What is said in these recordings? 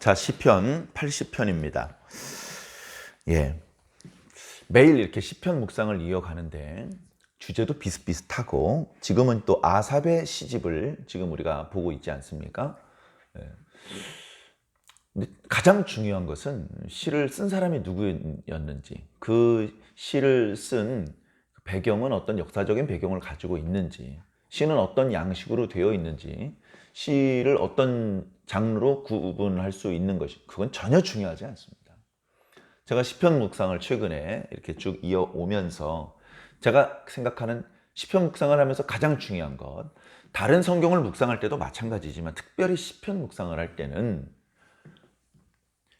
자, 시편 80편입니다. 예. 매일 이렇게 시편 묵상을 이어가는데 주제도 비슷비슷하고 지금은 또 아삽의 시집을 지금 우리가 보고 있지 않습니까? 예. 가장 중요한 것은 시를 쓴 사람이 누구였는지, 그 시를 쓴 배경은 어떤 역사적인 배경을 가지고 있는지, 시는 어떤 양식으로 되어 있는지, 시를 어떤 장르로 구분할 수 있는 것이 그건 전혀 중요하지 않습니다. 제가 시편 묵상을 최근에 이렇게 쭉 이어오면서 제가 생각하는 시편 묵상을 하면서 가장 중요한 것 다른 성경을 묵상할 때도 마찬가지지만 특별히 시편 묵상을 할 때는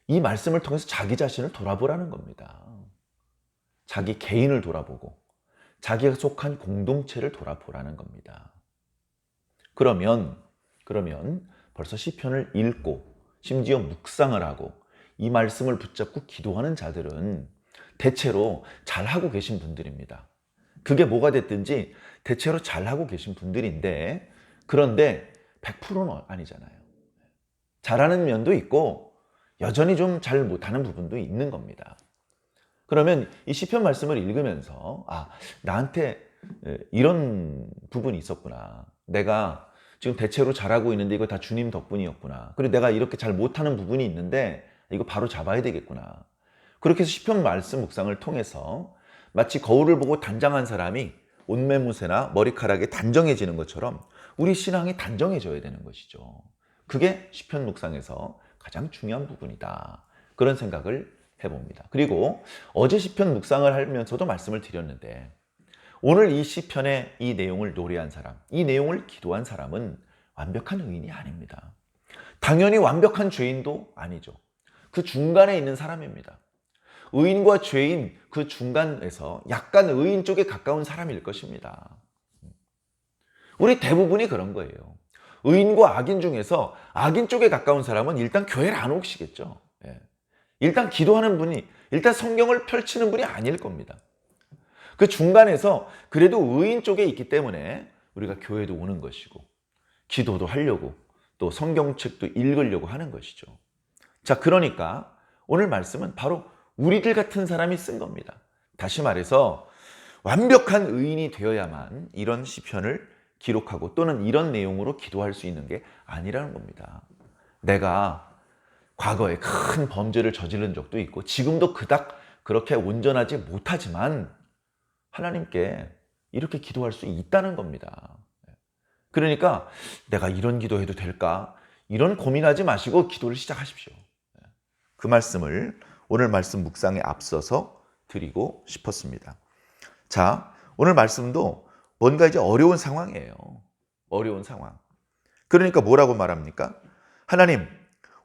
이 말씀을 통해서 자기 자신을 돌아보라는 겁니다. 자기 개인을 돌아보고 자기가 속한 공동체를 돌아보라는 겁니다. 그러면 그러면 벌써 시편을 읽고 심지어 묵상을 하고 이 말씀을 붙잡고 기도하는 자들은 대체로 잘하고 계신 분들입니다. 그게 뭐가 됐든지 대체로 잘하고 계신 분들인데 그런데 100%는 아니잖아요. 잘하는 면도 있고 여전히 좀 잘 못하는 부분도 있는 겁니다. 그러면 이 시편 말씀을 읽으면서 아 나한테 이런 부분이 있었구나. 내가 지금 대체로 잘하고 있는데 이거 다 주님 덕분이었구나. 그리고 내가 이렇게 잘 못하는 부분이 있는데 이거 바로 잡아야 되겠구나. 그렇게 해서 시편 말씀 묵상을 통해서 마치 거울을 보고 단장한 사람이 옷매무새나 머리카락이 단정해지는 것처럼 우리 신앙이 단정해져야 되는 것이죠. 그게 시편 묵상에서 가장 중요한 부분이다. 그런 생각을 해봅니다. 그리고 어제 시편 묵상을 하면서도 말씀을 드렸는데 오늘 이 시편의 이 내용을 노래한 사람, 이 내용을 기도한 사람은 완벽한 의인이 아닙니다. 당연히 완벽한 죄인도 아니죠. 그 중간에 있는 사람입니다. 의인과 죄인 그 중간에서 약간 의인 쪽에 가까운 사람일 것입니다. 우리 대부분이 그런 거예요. 의인과 악인 중에서 악인 쪽에 가까운 사람은 일단 교회를 안 오시겠죠. 예. 일단 기도하는 분이, 일단 성경을 펼치는 분이 아닐 겁니다. 그 중간에서 그래도 의인 쪽에 있기 때문에 우리가 교회도 오는 것이고, 기도도 하려고, 또 성경책도 읽으려고 하는 것이죠. 자, 그러니까 오늘 말씀은 바로 우리들 같은 사람이 쓴 겁니다. 다시 말해서 완벽한 의인이 되어야만 이런 시편을 기록하고 또는 이런 내용으로 기도할 수 있는 게 아니라는 겁니다. 내가 과거에 큰 범죄를 저지른 적도 있고 지금도 그닥 그렇게 온전하지 못하지만 하나님께 이렇게 기도할 수 있다는 겁니다. 그러니까 내가 이런 기도해도 될까? 이런 고민하지 마시고 기도를 시작하십시오. 그 말씀을 오늘 말씀 묵상에 앞서서 드리고 싶었습니다. 자, 오늘 말씀도 뭔가 이제 어려운 상황이에요. 어려운 상황. 그러니까 뭐라고 말합니까? 하나님,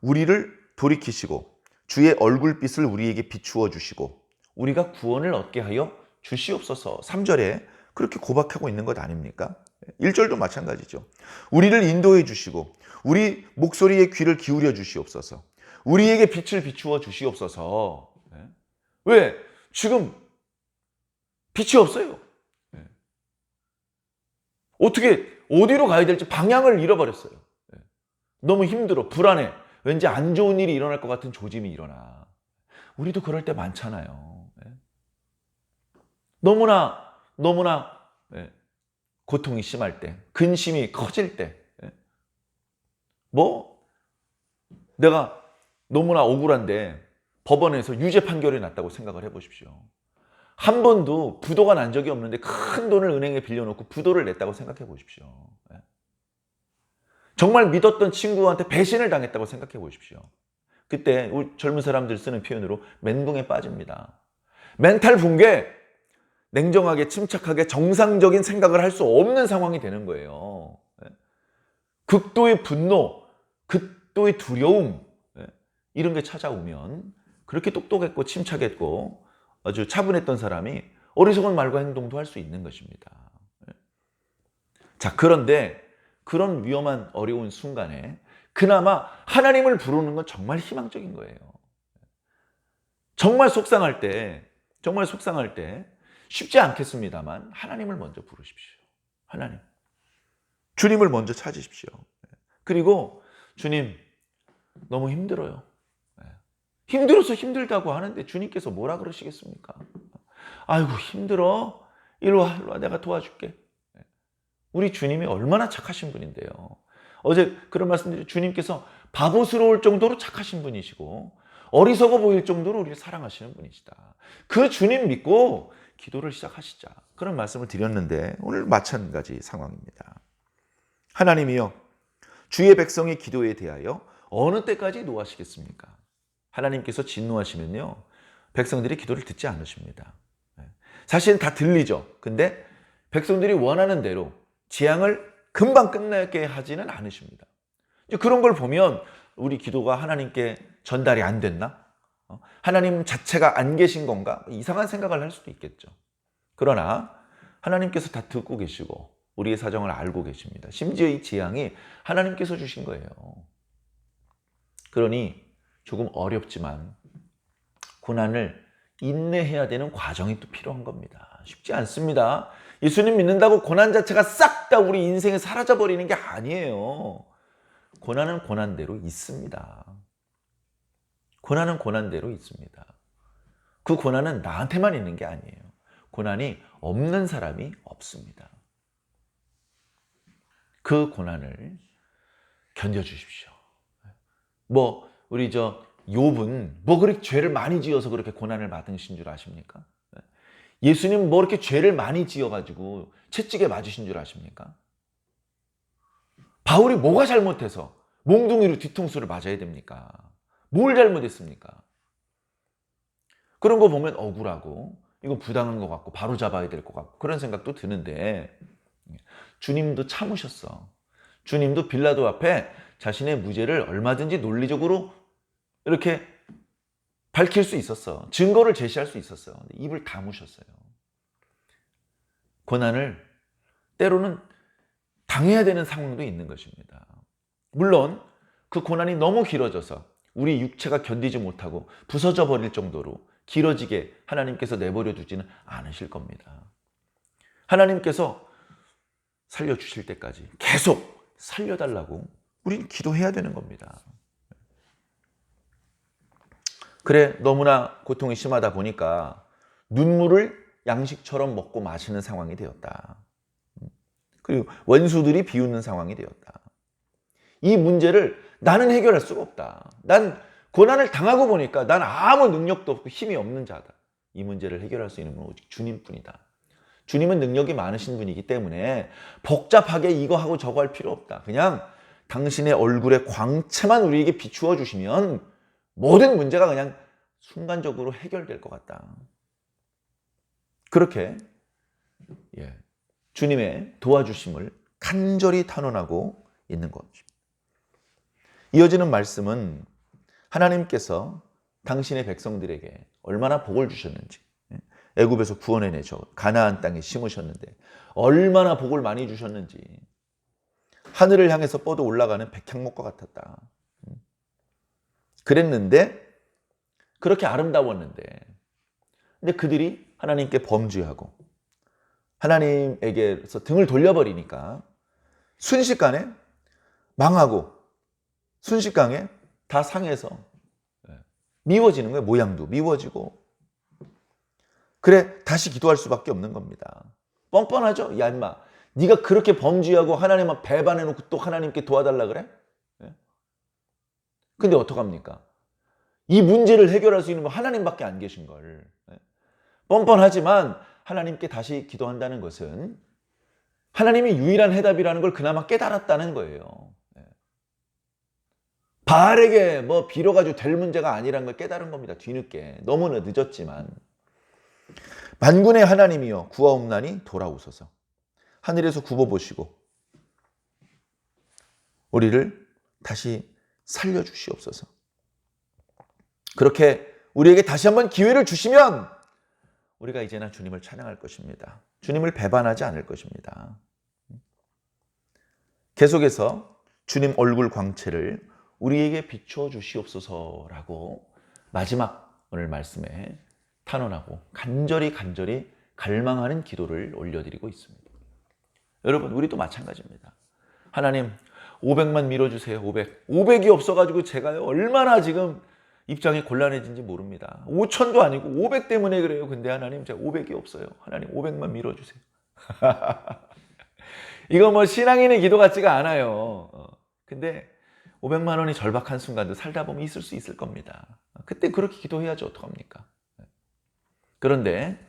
우리를 돌이키시고 주의 얼굴빛을 우리에게 비추어 주시고 우리가 구원을 얻게 하여 주시옵소서. 3절에 그렇게 고백하고 있는 것 아닙니까? 1절도 마찬가지죠. 우리를 인도해 주시고 우리 목소리에 귀를 기울여 주시옵소서. 우리에게 빛을 비추어 주시옵소서. 왜? 지금 빛이 없어요. 어떻게 어디로 가야 될지 방향을 잃어버렸어요. 너무 힘들어, 불안해. 왠지 안 좋은 일이 일어날 것 같은 조짐이 일어나. 우리도 그럴 때 많잖아요. 너무나 너무나 고통이 심할 때, 근심이 커질 때, 뭐 내가 너무나 억울한데 법원에서 유죄 판결이 났다고 생각을 해보십시오. 한 번도 부도가 난 적이 없는데 큰 돈을 은행에 빌려놓고 부도를 냈다고 생각해 보십시오. 정말 믿었던 친구한테 배신을 당했다고 생각해 보십시오. 그때 젊은 사람들 쓰는 표현으로 멘붕에 빠집니다. 멘탈 붕괴, 냉정하게 침착하게 정상적인 생각을 할 수 없는 상황이 되는 거예요. 극도의 분노, 극도의 두려움 이런 게 찾아오면 그렇게 똑똑했고 침착했고 아주 차분했던 사람이 어리석은 말과 행동도 할 수 있는 것입니다. 자, 그런데 그런 위험한 어려운 순간에 그나마 하나님을 부르는 건 정말 희망적인 거예요. 정말 속상할 때, 정말 속상할 때 쉽지 않겠습니다만 하나님을 먼저 부르십시오. 하나님. 주님을 먼저 찾으십시오. 그리고 주님, 너무 힘들어요. 예. 힘들어서 힘들다고 하는데 주님께서 뭐라 그러시겠습니까? 아이고 힘들어. 이리 와, 이리 와. 내가 도와줄게. 예. 우리 주님이 얼마나 착하신 분인데요. 어제 그런 말씀드린 주님께서 바보스러울 정도로 착하신 분이시고 어리석어 보일 정도로 우리를 사랑하시는 분이시다. 그 주님 믿고 기도를 시작하시자. 그런 말씀을 드렸는데 오늘 마찬가지 상황입니다. 하나님이요. 주의 백성의 기도에 대하여 어느 때까지 노하시겠습니까? 하나님께서 진노하시면요. 백성들이 기도를 듣지 않으십니다. 사실은 다 들리죠. 근데 백성들이 원하는 대로 재앙을 금방 끝나게 하지는 않으십니다. 그런 걸 보면 우리 기도가 하나님께 전달이 안 됐나? 어? 하나님 자체가 안 계신 건가? 이상한 생각을 할 수도 있겠죠. 그러나 하나님께서 다 듣고 계시고 우리의 사정을 알고 계십니다. 심지어 이 재앙이 하나님께서 주신 거예요. 그러니 조금 어렵지만 고난을 인내해야 되는 과정이 또 필요한 겁니다. 쉽지 않습니다. 예수님 믿는다고 고난 자체가 싹 다 우리 인생에 사라져 버리는 게 아니에요. 고난은 고난대로 있습니다. 고난은 고난대로 있습니다. 그 고난은 나한테만 있는 게 아니에요. 고난이 없는 사람이 없습니다. 그 고난을 견뎌 주십시오. 뭐 우리 저 욥은 뭐 그렇게 죄를 많이 지어서 그렇게 고난을 받으신 줄 아십니까? 예수님 뭐 이렇게 죄를 많이 지어 가지고 채찍에 맞으신 줄 아십니까? 바울이 뭐가 잘못해서 몽둥이로 뒤통수를 맞아야 됩니까? 뭘 잘못했습니까? 그런 거 보면 억울하고 이거 부당한 것 같고 바로 잡아야 될 것 같고 그런 생각도 드는데 주님도 참으셨어. 주님도 빌라도 앞에 자신의 무죄를 얼마든지 논리적으로 이렇게 밝힐 수 있었어. 증거를 제시할 수 있었어요. 근데 입을 다무셨어요. 고난을 때로는 당해야 되는 상황도 있는 것입니다. 물론 그 고난이 너무 길어져서 우리 육체가 견디지 못하고 부서져 버릴 정도로 길어지게 하나님께서 내버려 두지는 않으실 겁니다. 하나님께서 살려주실 때까지 계속 살려달라고 우리는 기도해야 되는 겁니다. 그래, 너무나 고통이 심하다 보니까 눈물을 양식처럼 먹고 마시는 상황이 되었다. 그리고 원수들이 비웃는 상황이 되었다. 이 문제를 나는 해결할 수가 없다. 난 고난을 당하고 보니까 난 아무 능력도 없고 힘이 없는 자다. 이 문제를 해결할 수 있는 건 오직 주님뿐이다. 주님은 능력이 많으신 분이기 때문에 복잡하게 이거 하고 저거 할 필요 없다. 그냥 당신의 얼굴의 광채만 우리에게 비추어 주시면 모든 문제가 그냥 순간적으로 해결될 것 같다. 그렇게 예, 주님의 도와주심을 간절히 탄원하고 있는 것입니다. 이어지는 말씀은 하나님께서 당신의 백성들에게 얼마나 복을 주셨는지 예, 애굽에서 구원해 내셔 가나안 땅에 심으셨는데 얼마나 복을 많이 주셨는지 하늘을 향해서 뻗어 올라가는 백향목과 같았다. 음. 그랬는데 그렇게 아름다웠는데 근데 그들이 하나님께 범죄하고 하나님에게서 등을 돌려버리니까 순식간에 망하고 순식간에 다 상해서 예, 미워지는 거예요. 모양도 미워지고. 그래 다시 기도할 수밖에 없는 겁니다. 뻔뻔하죠? 야 임마 네가 그렇게 범죄하고 하나님만 배반해놓고 또 하나님께 도와달라 그래? 예? 근데 어떡합니까? 이 문제를 해결할 수 있는 건 하나님밖에 안 계신 걸. 예? 뻔뻔하지만 하나님께 다시 기도한다는 것은 하나님이 유일한 해답이라는 걸 그나마 깨달았다는 거예요. 예. 바알에게 뭐 빌어가지고 될 문제가 아니라는 걸 깨달은 겁니다. 뒤늦게. 너무나 늦었지만. 만군의 하나님이여 구하옵나니 돌아오소서. 하늘에서 굽어보시고 우리를 다시 살려주시옵소서. 그렇게 우리에게 다시 한번 기회를 주시면 우리가 이제는 주님을 찬양할 것입니다. 주님을 배반하지 않을 것입니다. 계속해서 주님 얼굴 광채를 우리에게 비추어 주시옵소서라고 마지막 오늘 말씀에 탄원하고 간절히 간절히 갈망하는 기도를 올려드리고 있습니다. 여러분, 우리도 마찬가지입니다. 하나님, 500만 밀어주세요. 500. 500이 없어가지고 제가요 얼마나 지금 입장이 곤란해진지 모릅니다. 5천도 아니고 500 때문에 그래요. 근데 하나님 제가 500이 없어요. 하나님 500만 밀어주세요. 이거 뭐 신앙인의 기도 같지가 않아요. 어, 근데 500만 원이 절박한 순간도 살다 보면 있을 수 있을 겁니다. 그때 그렇게 기도해야지 어떡합니까? 그런데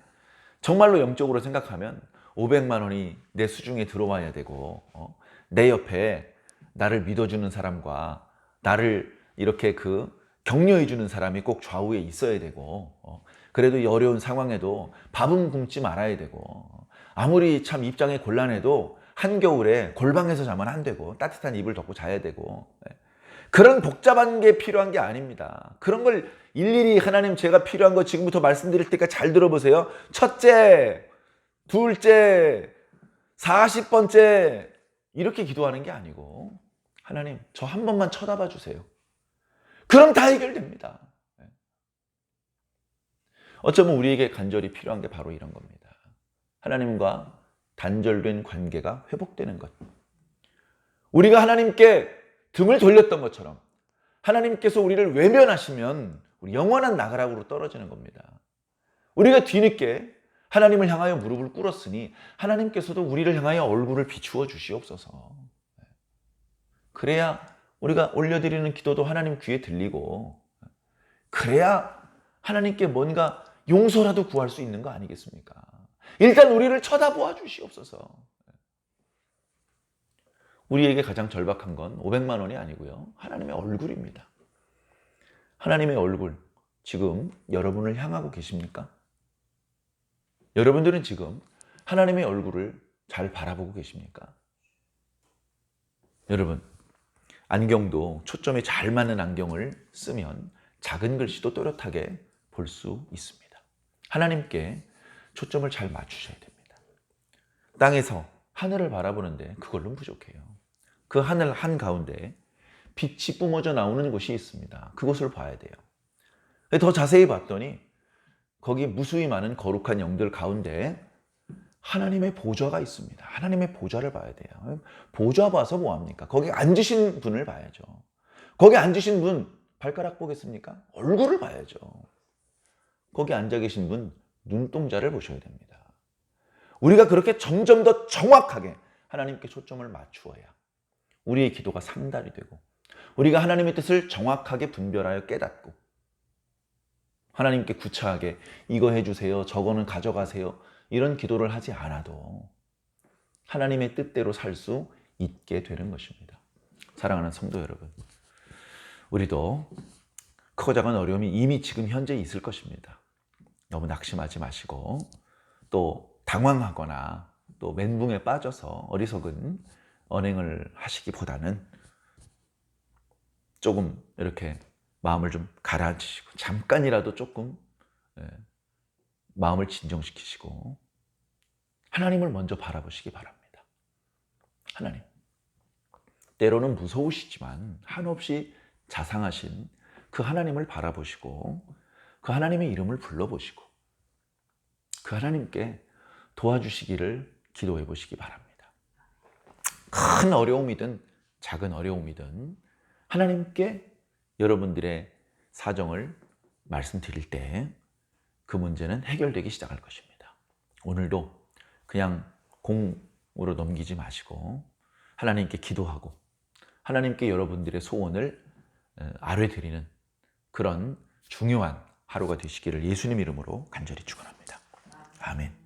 정말로 영적으로 생각하면 500만 원이 내 수중에 들어와야 되고 어, 내 옆에 나를 믿어주는 사람과 나를 이렇게 그 격려해주는 사람이 꼭 좌우에 있어야 되고 어, 그래도 이 어려운 상황에도 밥은 굶지 말아야 되고 어, 아무리 참 입장이 곤란해도 한겨울에 골방에서 자면 안 되고 따뜻한 이불 덮고 자야 되고 예. 그런 복잡한 게 필요한 게 아닙니다. 그런 걸 일일이 하나님 제가 필요한 거 지금부터 말씀드릴 테니까 잘 들어보세요. 첫째, 둘째, 40번째 이렇게 기도하는 게 아니고 하나님 저 한 번만 쳐다봐 주세요. 그럼 다 해결됩니다. 예. 어쩌면 우리에게 간절히 필요한 게 바로 이런 겁니다. 하나님과 단절된 관계가 회복되는 것. 우리가 하나님께 등을 돌렸던 것처럼 하나님께서 우리를 외면하시면 우리 영원한 나가락으로 떨어지는 겁니다. 우리가 뒤늦게 하나님을 향하여 무릎을 꿇었으니 하나님께서도 우리를 향하여 얼굴을 비추어 주시옵소서. 그래야 우리가 올려드리는 기도도 하나님 귀에 들리고 그래야 하나님께 뭔가 용서라도 구할 수 있는 거 아니겠습니까? 일단 우리를 쳐다보아 주시옵소서. 우리에게 가장 절박한 건 500만 원이 아니고요. 하나님의 얼굴입니다. 하나님의 얼굴, 지금 여러분을 향하고 계십니까? 여러분들은 지금 하나님의 얼굴을 잘 바라보고 계십니까? 여러분, 안경도 초점에 잘 맞는 안경을 쓰면 작은 글씨도 또렷하게 볼 수 있습니다. 하나님께 초점을 잘 맞추셔야 됩니다. 땅에서 하늘을 바라보는데 그걸로 부족해요. 그 하늘 한가운데 빛이 뿜어져 나오는 곳이 있습니다. 그곳을 봐야 돼요. 더 자세히 봤더니 거기 무수히 많은 거룩한 영들 가운데 하나님의 보좌가 있습니다. 하나님의 보좌를 봐야 돼요. 보좌 봐서 뭐합니까? 거기 앉으신 분을 봐야죠. 거기 앉으신 분 발가락 보겠습니까? 얼굴을 봐야죠. 거기 앉아 계신 분 눈동자를 보셔야 됩니다. 우리가 그렇게 점점 더 정확하게 하나님께 초점을 맞추어야 우리의 기도가 상달이 되고 우리가 하나님의 뜻을 정확하게 분별하여 깨닫고 하나님께 구차하게 이거 해주세요. 저거는 가져가세요. 이런 기도를 하지 않아도 하나님의 뜻대로 살 수 있게 되는 것입니다. 사랑하는 성도 여러분, 우리도 크고 작은 어려움이 이미 지금 현재 있을 것입니다. 너무 낙심하지 마시고 또 당황하거나 또 멘붕에 빠져서 어리석은 언행을 하시기보다는 조금 이렇게 마음을 좀 가라앉히시고 잠깐이라도 조금 예, 마음을 진정시키시고 하나님을 먼저 바라보시기 바랍니다. 하나님. 때로는 무서우시지만 한없이 자상하신 그 하나님을 바라보시고 그 하나님의 이름을 불러보시고 그 하나님께 도와주시기를 기도해 보시기 바랍니다. 큰 어려움이든 작은 어려움이든 하나님께 여러분들의 사정을 말씀드릴 때 그 문제는 해결되기 시작할 것입니다. 오늘도 그냥 공으로 넘기지 마시고 하나님께 기도하고 하나님께 여러분들의 소원을 아뢰드리는 그런 중요한 하루가 되시기를 예수님 이름으로 간절히 축원합니다. 아멘.